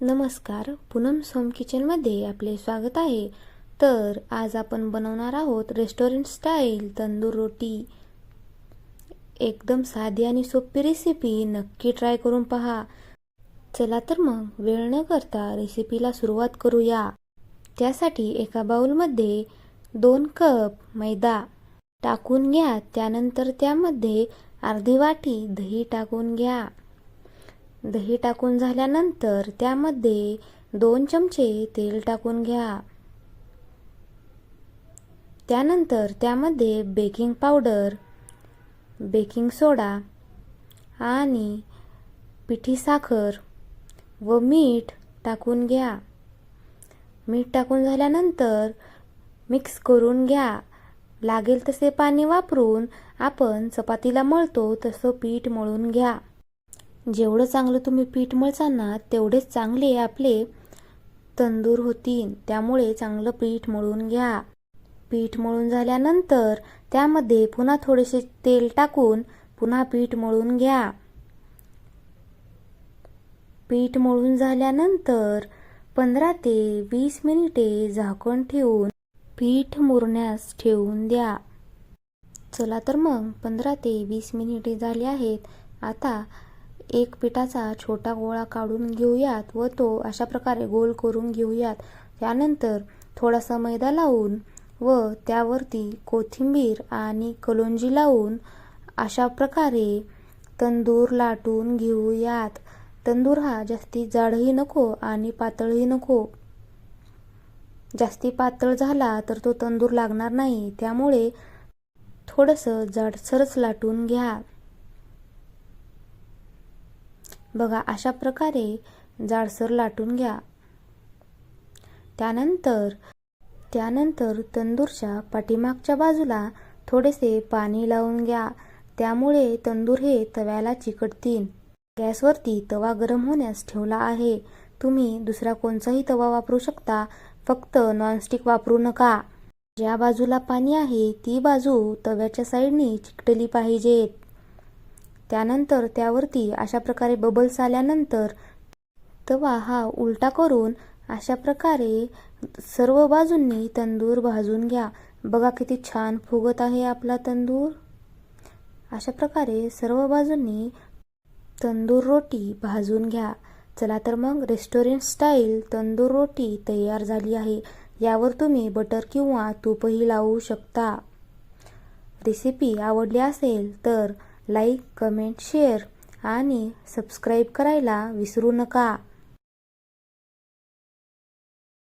नमस्कार पूनम सोम किचनमध्ये आपले स्वागत आहे. तर आज आपण बनवणार आहोत रेस्टॉरंट स्टाईल तंदूर रोटी. एकदम साधी आणि सोपी रेसिपी नक्की ट्राय करून पहा. चला तर मग वेळ न करता रेसिपीला सुरुवात करूया. त्यासाठी एका बाऊलमध्ये दोन कप मैदा टाकून घ्या. त्यानंतर त्यामध्ये अर्धी वाटी दही टाकून घ्या. दही टाकून झाल्यानंतर त्यामध्ये दोन चमचे तेल टाकून घ्या. त्यानंतर त्यामध्ये बेकिंग पावडर बेकिंग सोडा आणि पिठी साखर व मीठ टाकून घ्या. मीठ टाकून झाल्यानंतर मिक्स करून घ्या. लागेल तसे पाणी वापरून आपण चपातीला मळतो तसं पीठ मळून घ्या. जेवढं चांगलं तुम्ही पीठ मळसाल ना तेवढेच चांगले आपले तंदूर होतील. त्यामुळे चांगलं पीठ मळून घ्या. पीठ मळून झाल्यानंतर त्यामध्ये पुन्हा थोडेसे तेल टाकून पुन्हा पीठ मळून घ्या. पीठ मळून झाल्यानंतर पंधरा ते वीस मिनिटे झाकण ठेवून पीठ मुरण्यास ठेवून द्या. चला तर मग पंधरा ते वीस मिनिटे झाली आहेत. आता एक पिठाचा छोटा गोळा काढून घेऊयात व तो अशा प्रकारे गोल करून घेऊयात. त्यानंतर थोडासा मैदा लावून व त्यावरती कोथिंबीर आणि कलोंजी लावून अशा प्रकारे तंदूर लाटून घेऊयात. तंदूर हा जास्ती जाडही नको आणि पातळही नको. जास्ती पातळ झाला तर तो तंदूर लागणार नाही. त्यामुळे थोडंसं जाडसरच लाटून घ्या. बघा अशा प्रकारे जाडसर लाटून घ्या. त्यानंतर त्यानंतर तंदूरच्या पाठीमागच्या बाजूला थोडेसे पाणी लावून घ्या. त्यामुळे तंदूर हे तव्याला चिकटतील. गॅसवरती तवा गरम होण्यास ठेवला आहे. तुम्ही दुसरा कोणताही तवा वापरू शकता. फक्त नॉनस्टिक वापरू नका. ज्या बाजूला पाणी आहे ती बाजू तव्याच्या साईडनी चिकटली पाहिजेत. त्यानंतर त्यावरती अशा प्रकारे बबल्स आल्यानंतर तवा हा उलटा करून अशा प्रकारे सर्व बाजूंनी तंदूर भाजून घ्या. बघा किती छान फुगत आहे आपला तंदूर. अशा प्रकारे सर्व बाजूंनी तंदूर रोटी भाजून घ्या. चला तर मग रेस्टॉरंट स्टाईल तंदूर रोटी तयार झाली आहे. यावर तुम्ही बटर किंवा तूपही लावू शकता. रेसिपी आवडली असेल तर लाईक कमेंट शेअर आणि सबस्क्राईब करायला विसरू नका.